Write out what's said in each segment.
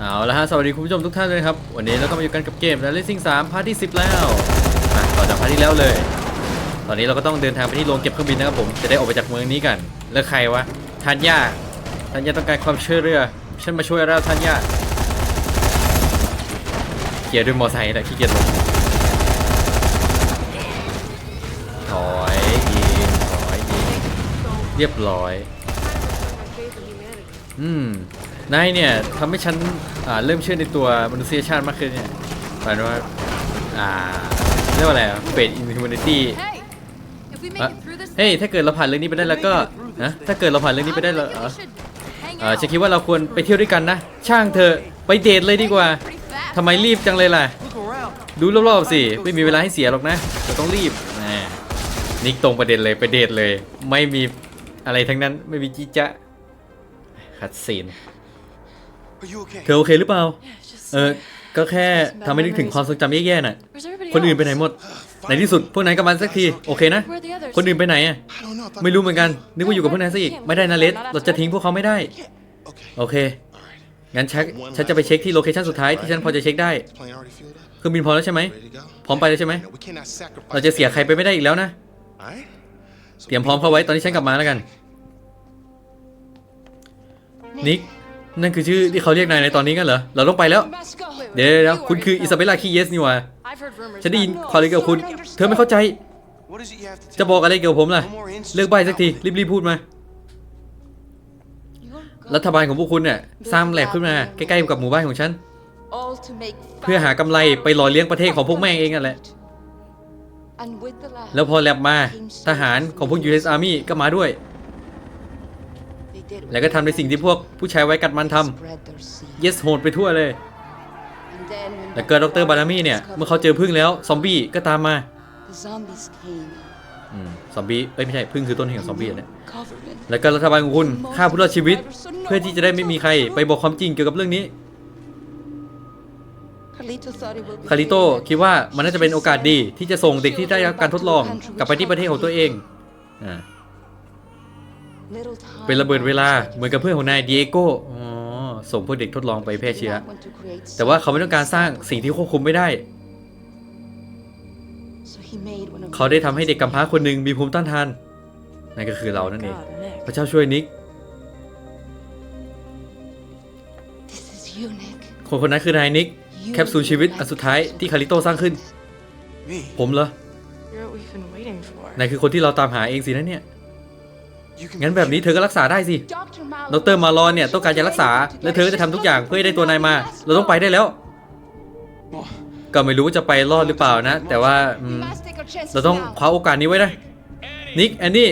เอาละฮะสวัสดีคุณผู้ชมทุกท่านเลยครับ วันนี้เราก็มาอยู่กันกับเกม Racing 3พาร์ทที่ 10 แล้วต่อจากพาร์ทที่แล้วเลย ตอนนี้เราก็ต้องเดินทางไปที่โรงเก็บเครื่องบินนะครับผมจะได้ออกไปจากเมืองนี้กัน แล้วใครวะทันยาทันยาต้องการความช่วยเหลือฉันมาช่วยแล้วทันยาเกียร์ด้วยมอไซค์แหละขี้เกียจลงถอยยิงถอยยิงเรียบร้อย อืม นายเนี่ยทำให้ฉันอ่าเริ่มเชื่อในตัวมนุษยชาติมากขึ้นเนี่ยหมายถึงว่าอ่าเรียกว่าอะไรเฟดอินฮิวแมนิตี้ Hey, if we make อะ it through this, เฮ้ยถ้าเกิดเราผ่านเรื่องนี้ไปได้แล้วก็นะถ้าเกิดเราผ่านเรื่องนี้ไปได้แล้ว I เอ think อ we should hang เออ out ฉันคิดว่าเราควรไปเที่ยวด้วยกันนะ ช่างเธอะไปเดทเลยดีกว่า pretty fast. ทำไมรีบจังเลยล่ะ Look around. ดูรอบๆสิไม่มีเวลาให้เสียหรอกนะเราต้องรีบแหมนิกตรงประเด็นเลยไปเดทเลย ไม่มีอะไรทั้งนั้นไม่มีจีจ๊ะคัดซีน Are you okay? เธอโอเคหรือเปล่า Yeah, it's just- เออ ก็แค่ทำให้นึกถึงความทรงจำแย่ๆน่ะ Where's everybody คนอื่นไป else? ไหนหมด ในที่สุดพวกนายก็มาสักที โอเคนะ Where are the others? คนอื่นไปไหนอะ I don't know. I thought ไม่รู้เหมือนกัน นึกว่าอยู่กับพวกนายซะอีก ไม่ได้นะเลสเราจะทิ้งพวกเขาไม่ได้ Okay. โอเค All right. งั้นฉันฉันจะไปเช็คที่โลเคชั่นสุดท้ายที่ฉันพอจะเช็คได้ This plane already fueled up. เครื่องบินพร้อมแล้วใช่ไหม Ready to go? พร้อมไปแล้วใช่ไหม No, we cannot sacrifice เราจะเสียใครไปไม่ได้อีกแล้วนะ All right. So เตรียมพร้อมเข้าไว้ตอนที่ฉันกลับมาแล้วกัน นิก นั่นคือชื่อที่เขาเรียกนายในตอนนี้กันเหรอ เราต้องไปแล้ว เดี๋ยวเดี๋ยวคุณคืออิซาเบลล่าคีเยสนี่หว่า ฉันได้ยิน about- ข่าวอะไรเกี่ยวกับคุณ เธอไม่เข้าใจ จะบอกอะไรเกี่ยวกับผมล่ะ เลิกใบสักที รีบๆพูดมา รัฐบาลของพวกคุณเนี่ยสร้างแหลบขึ้นมาใกล้ๆกับหมู่บ้านของฉัน เพื่อหากำไรไปหล่อเลี้ยงประเทศของพวกแม่งเองนั่นแหละ แล้วพอแลบมาทหารของพวก US Army ก็มาด้วย แล้วก็ทำในสิ่งที่พวกผู้ชายไว้กัดมันท spread their seed. ำ yes โหดไปทั่วเลย And then when แล้วก็ดรบารามีเนี่ย เมื่อเขาเจอพึ่งแล้วซอมบี้ก็ตามมา the zombies came, อืมซอมบี้เอ้ยไม่ใช่พึ่งคือต้นเหตุของซอมบี้นะ government แล้วก็รัฐบาลของคุณฆ่าผู้รอดชีวิต เพื่อที่จะได้ไม่มีใครไปบอกความจริงเกี่ยวกับเรื่องนี้ Carlito thought it would be คาริโตคิดว่ามันน่าจะเป็นโอกาสดีที่จะส่งเด็กที่ได้รับการทดลองกลับไปที่ประเทศของตัวเองอ่า little time เป็นระเบิดเวลาเหมือนกับเพื่อนของนายดิเอโก้อ๋อส่งพวกเด็กทดลองไปแพร่เชื้อ want to create แต่ว่าเขาไม่ต้องการสร้างสิ่งที่ควบคุมไม่ได้ so he made one of เขาได้ทำให้เด็กกำพร้าคนหนึ่งมีภูมิต้านทานนั่นก็คือเรานั่นเอง God, Nick. พระเจ้าช่วยนิก This is you, Nick. คนคนนั้นคือนายนิกแคปซูลชีวิตอันสุดท้ายที่คาริโตสร้างขึ้น Me? ผมเหรอ You're what we've been waiting for. นายคือคนที่เราตามหาเองสินะเนี่ย You can งั้นแบบนี้เธอก็รักษาได้สิ Dr. Mallow ดรมารอนเนี่ยต้องการจะรักษา และเธอก็จะทำทุกอย่างเพื่อให้ได้ตัวนายมา เราต้องไปได้แล้ว Well, ก็ไม่รู้ว่าจะไปรอดหรือเปล่านะ แต่ว่าอืม must take our chances เราต้อง now. คว้าโอกาสนี้ไว้นะนิกแอนนี่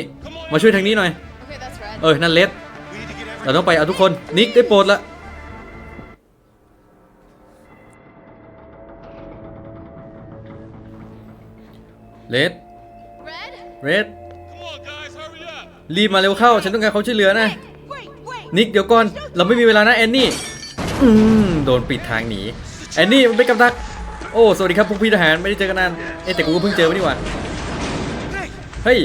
มาช่วยทางนี้หน่อย Okay, that's right. เออ นั่นเลส we need to get เรา everyone. ต้องไปเอาทุกคน นิกได้โปรดละเลส Red? เรด รีบมาเร็วเข้า ฉันต้องการความช่วยเหลือนะ Wait, wait. นิกเดี๋ยวก่อน เราไม่มีเวลานะแอนนี่ อืมโดนปิดทางหนี แอนนี่มันเป็นกับดัก โอ้ สวัสดีครับพวกพี่ทหาร ไม่ได้เจอกันนาน เอ้ยแต่กูก็เพิ่งเจอมานี่หว่า เฮ้ย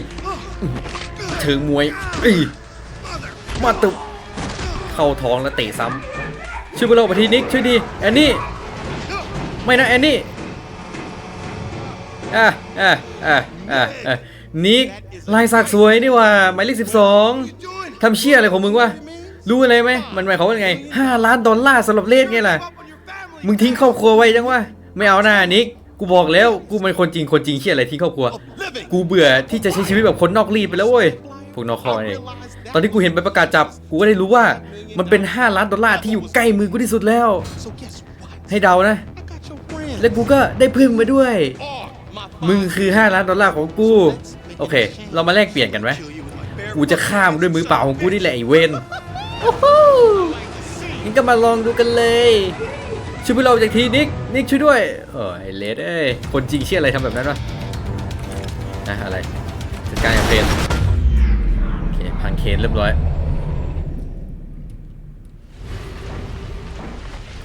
ถึงมวยเอ้ยมาตุบเข้าท้องแล้วเตะซ้ำช่วยพวกเราไปทีนิกช่วยดี แอนนี่ ไม่นะแอนนี่อะอะอะอะอะนิก ลายสักสวยนี่ว่าหมายเลขสิบสองทำเชี่ยอะไรของมึงวะรู้อะไรไหมมันหมายความว่าไงห้าล้านดอลลาร์สำหรับเลสไงล่ะมึงทิ้งครอบครัวไว้จังวะไม่เอาหน้านิกกูบอกแล้วกูเป็นคนจริงคนจริงเชี่ยอะไรทิ้งครอบครัว กูเบื่อที่จะใช้ชีวิตแบบคนนอกรีดไปแล้วเว้ยพวกนอกคอเองตอนที่กูเห็นใบประกาศจับกูก็ได้รู้ว่า มันเป็น 5 ล้านดอลลาร์ที่อยู่ใกล้มือกูที่สุดแล้ว ให้เดานะ และกูก็ได้พึ่งมาด้วย มึงคือ 5 ล้านดอลลาร์ของกู โอเค เรามาแลกเปลี่ยนกันไหม kill you with my bare กูจะฆ่ามึงด้วยมือเปล่าของกูนี่แหละไอ้เวนโอ้โหงั้นก็มาลองดูกันเลยช่วยพวกเราจากทีนิกนิกช่วยด้วยเออไอเลดเอ้ยคนจริงเชื่ออะไรทำแบบนั้นวะนะอะไรจัดการอย่างเพนโอเคพังเคนเรียบร้อย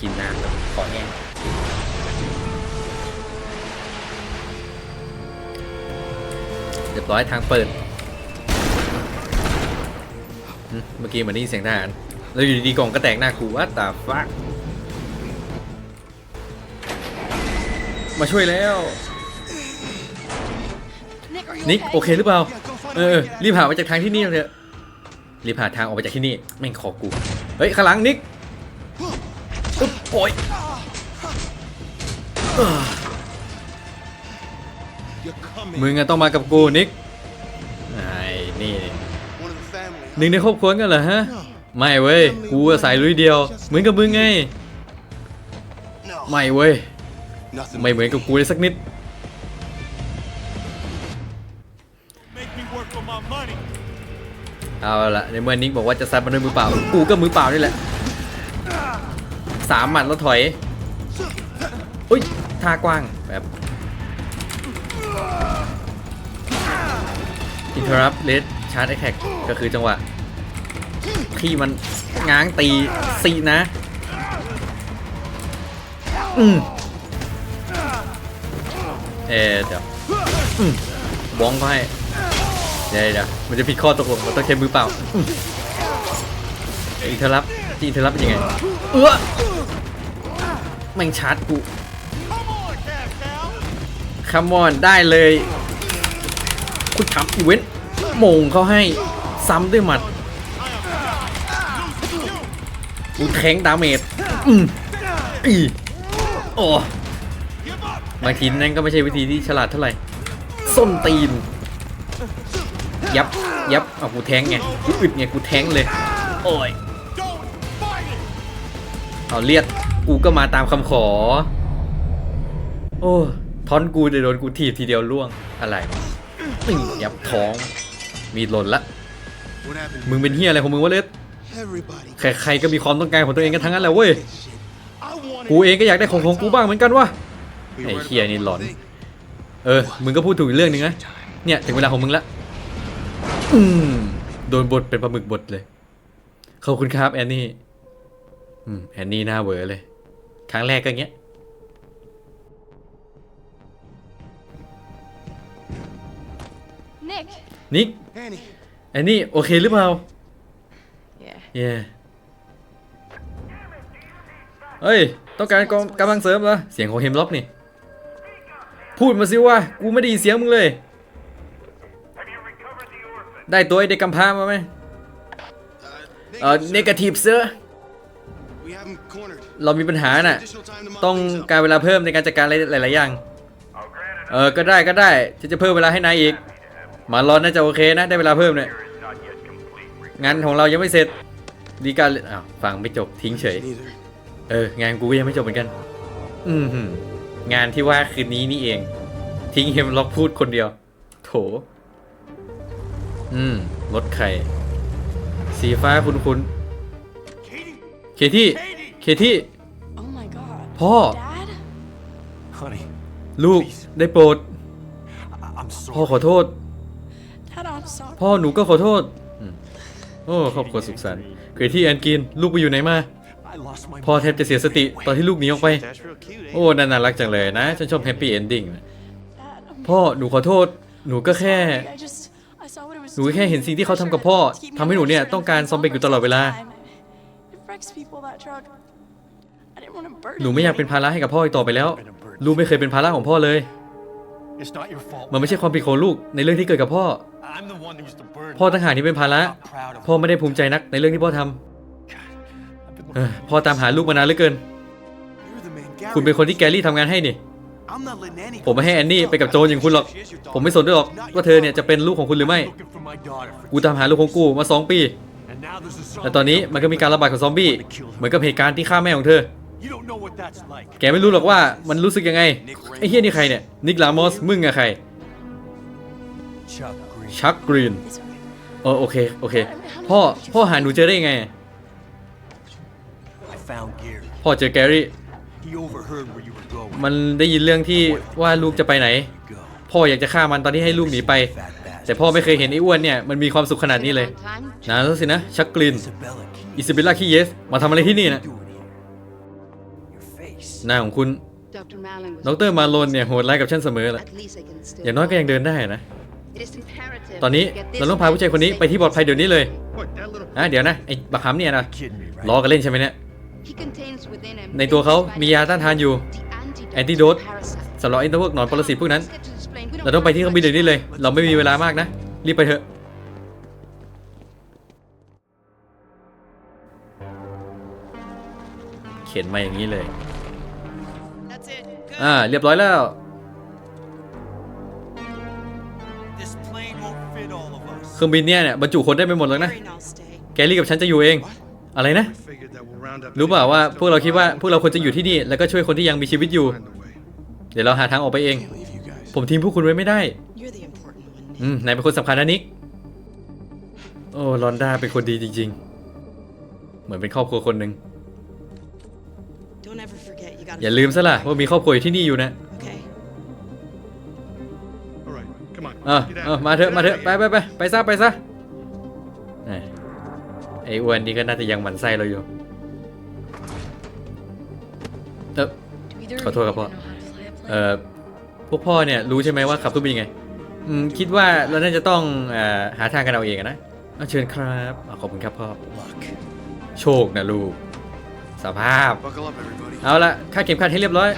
กินน้ำแบบขอแห้ง รียบร้อยทางเปิด เมื่อกี้มันได้เสียงทหาร แล้วอยู่ดีๆกองก็แตกหน้ากูว่าตาฟักมาช่วยแล้ว นิกโอเคหรือเปล่า เออ รีบหามาจากทางที่นี่เถอะ รีบหาทางออกไปจากที่นี่ แม่งขอกู เฮ้ยขลังนิก อึ๊บโอย มึงอะต้องมากับกูนิกไอ้นี่ One of the family. หนึ่งในครอบครัวกันเหรอฮะ ไม่เว้ย กูอะสายลุยเดียว เหมือนกับมึงไง No. ไม่เว้ย Nothing. ไม่เหมือนกับกูเลยสักนิด Make me work for my money. เอาละในเมื่อนิกบอกว่าจะซัดมันด้วยมือเปล่า กูก็มือเปล่านี่แหละ สามหมัดแล้วถอย อุ้ยท่ากว้างแบบ อินเทอร์รับเลสชาร์จไอแท็กก็คือจังหวะที่มันง้างตีซีนะ อืมเออเดี๋ยวบ้องเขาให้เดี๋ยวเดี๋ยวมันจะผิดข้อตกลงมันต้องใช้มือเปล่าอินเทอร์รับอินเทอร์รับเป็นยังไง เออแม่งชาร์จกู คัมอนได้เลย คุณทำอีเวนต์โมงเขาให้ซ้ำด้วยหมัดกูแทงดาเมจอืมอีโอ้บางทีนั่นก็ไม่ใช่วิธีที่ฉลาดเท่าไหร่ส้นตีน ยับ ยับเอากูแทงไง กูอึดไง กูแทงเลย โอ้ย เอาเลียด กูก็มาตามคำขอ โอ้ ทอนกูจะโดนกูถีบทีเดียวล่วงอะไรวะอึ้งยับท้องมีดหล่นละ What happened? มึงเป็นเฮียอะไรของมึงวะเลส Everybody. ใครๆก็มีความต้องการของตัวเองกันทั้งนั้นแหละเว้ย I wanted. กูเองก็อยากได้ของของกูบ้างเหมือนกันวะ We Hey, worried here, about need one Lon. thing. เออ มึงก็พูดถูกอีกเรื่องหนึงนะ เนี่ยถึงเวลาของมึงละ อืมโดนบทเป็นปลาหมึกบทเลย ขอบคุณครับแอนนี่ อืมแอนนี่หน้าเวอเลย ครั้งแรกก็เงี้ย Nick, นิก Annie. แอนนี่โอเคหรือเปล่า Yeah. เย่เฮ้ย ต้องการกองกำลังเสริมเหรอ เสียงของเฮมล็อกนี่ พูดมาสิว่า กูไม่ได้ยินเสียงมึงเลย ได้ตัวไอเด็กกำพร้ามาไหม Uh, เออ negative, เน sir. กาทีฟเซอร์ We have him cornered. เรามีปัญหาน่ะ Additional time to mop ต้อง things up. การเวลาเพิ่มในการจัดการอะไรหลายๆอย่าง เออ ก็ได้ก็ได้ฉันจะเพิ่มเวลาให้นายอีก มารอนน่าจะโอเคนะ ได้เวลาเพิ่มเนี่ยงานของเรายังไม่เสร็จ ดีการอ้าวฟังไม่จบทิ้งเฉย Neither. เออ งานกูก็ยังไม่จบเหมือนกัน อืมหืองานที่ว่าคืนนี้นี่เอง ทิ้งเฮมล็อกพูดคนเดียว โถ อืมรถไข่สีฟ้าคุณคุณ Katie. เคที่เคที่ Oh my god. พ่อ Dad? Honey, ลูกได้โปรด I- I'm พ่อ sorry. ขอโทษ Dad, I'm sorry. พ่อหนูก็ขอโทษอืมโอ้ครอบครัวสุขสันต์เคยที่แอนกินลูกไปอยู่ไหนมา I lost my พ่อแทบจะเสียสติตอนที่ลูกหนีออกไป That's real cute, ain't โอ้น่ารักจังเลยนะ ฉันชอบแฮปปี้เอนดิ้ง Dad, I'm พ่อหนูขอโทษ หนูก็แค่ sorry. I just I saw what it was หนูแค่เห็นสิ่งที่เขาทำกับพ่อทำให้หนูเนี่ยต้องการซอมเบี้อยู่ตลอดเวลา It wrecks people that truck. I didn't want to burden หนูไม่อยากเป็นภาระให้กับพ่ออีกต่อไปแล้ว ลูกไม่เคยเป็นภาระของพ่อเลย มันไม่ใช่ความผิดของลูกในเรื่องที่เกิดกับพ่อ I'm the one who's the burden. พ่อต่างหากที่เป็นภาระ I'm not proud of พ่อไม่ได้ภูมิใจนักในเรื่องที่พ่อทำ God, I've been เออ looking พ่อตามหาลูกมานานเหลือเกิน You're the man, Gary. คุณเป็นคนที่แกรี่ทำงานให้นี่ I'm not letting Annie ผมไม่ให้แอนนี่ไปกับโจรอย่างคุณหรอก ผมไม่สนด้วยหรอกว่าเธอเนี่ยจะเป็นลูกของคุณหรือไม่ looking for my daughter. for กูตามหาลูกของกูมาสองปี And now there's a และตอนนี้มันก็มีการระบาดของซอมบี้ เหมือนกับเหตุการณ์ที่ฆ่าแม่ของเธอ You don't know what that's like. แกไม่รู้หรอกว่ามันรู้สึกยังไง ไอ้เฮียนี่ใครเนี่ย นิกลามอส มึงอะใคร Chuck Green. ชักกรีน It's okay. เออโอเค โอเค พ่อ พ่อหาหนูเจอได้ยังไง I found Gary. พ่อเจอแกรี่ He overheard where you were going. มันได้ยินเรื่องที่ว่าลูกจะไปไหน You go. พ่ออยากจะฆ่ามันตอนที่ให้ลูกหนีไป Fat bastard. แต่พ่อไม่เคยเห็นไอ้อ้วนเนี่ย มันมีความสุขขนาดนี้เลย Been a long time. นานแล้วสินะ ชักกรีน Isabella, can อิซาเบลล่าคีเยส มาทำอะไรที่นี่นะ หน้าของคุณ Dr. Malin was ดรมาโลนเนี่ยโหดร้ายกับฉันเสมอแหละ At least I can still อย่างน้อยก็ยังเดินได้นะ It is imperative ตอนนี้ to get this เราต้องพาผู้ชายคนนี้ไปที่ปลอดภัยเดี๋ยวนี้เลย What, that little อะเดี๋ยวนะไอ้บักหำเนี่ยนะ Kidding me, right? ล้อกันเล่นใช่ไหมเนี่ย He contains within him ในตัวเขามียาต้านทานอยู่ the antidote Antidote to parasites. สำหรับไอ้พวกหนอนปรสิตพวกนั้น Let's get to this plane. We don't เราต้องไปที่เครื่องบินเดี๋ยวนี้เลย เราไม่มีเวลามากนะ รีบไปเถอะเขียนมาอย่างนี้เลย That's it. Good. อ่า เรียบร้อยแล้ว This plane won't fit all of us. เครื่องบินเนี่ยเนี่ยบรรจุคนได้ไม่หมดหรอกนะ Worry, and I'll stay. แกลี่กับฉันจะอยู่เอง อะไรนะ Figured that we'll round up รู้เปล่าว่าพวกเราคิดว่าพวกเราควรจะอยู่ที่นี่แล้วก็ช่วยคนที่ยังมีชีวิตอยู่ Find a way. เดี๋ยวเราหาทางออกไปเอง Can't leave you guys. ผมทิ้งพวกคุณไว้ไม่ได้ You're the important one. อืมนายเป็นคนสำคัญนะนิก โอ้ลอนด้าเป็นคนดีจริง ๆ เหมือนเป็นครอบครัวคนหนึ่ง อย่าลืมซะล่ะว่ามีครอบครัวอยู่ที่นี่อยู่นะ Okay. All right, come on. เออ Get out. เออมาเถอะมาเถอะไปไปไปไปซะไปซะแหมไอ้อ้วนนี่ก็น่าจะยังหมั่นไส้เราอยู่เออ Either ขอโทษครับพ่อ know how to fly a plane. เอ่อพวกพ่อเนี่ยรู้ใช่ไหมว่าขับเครื่องบินยังไงอืมคิดว่าเราน่าจะต้องเอ่อหาทางกันเอาเองอะนะอะเชิญครับอะขอบคุณครับพ่อ Luck. โชคนะลูก สภาพ Buckle up, everybody. เอาละค่าดเข็มขัดให้เรียบร้อย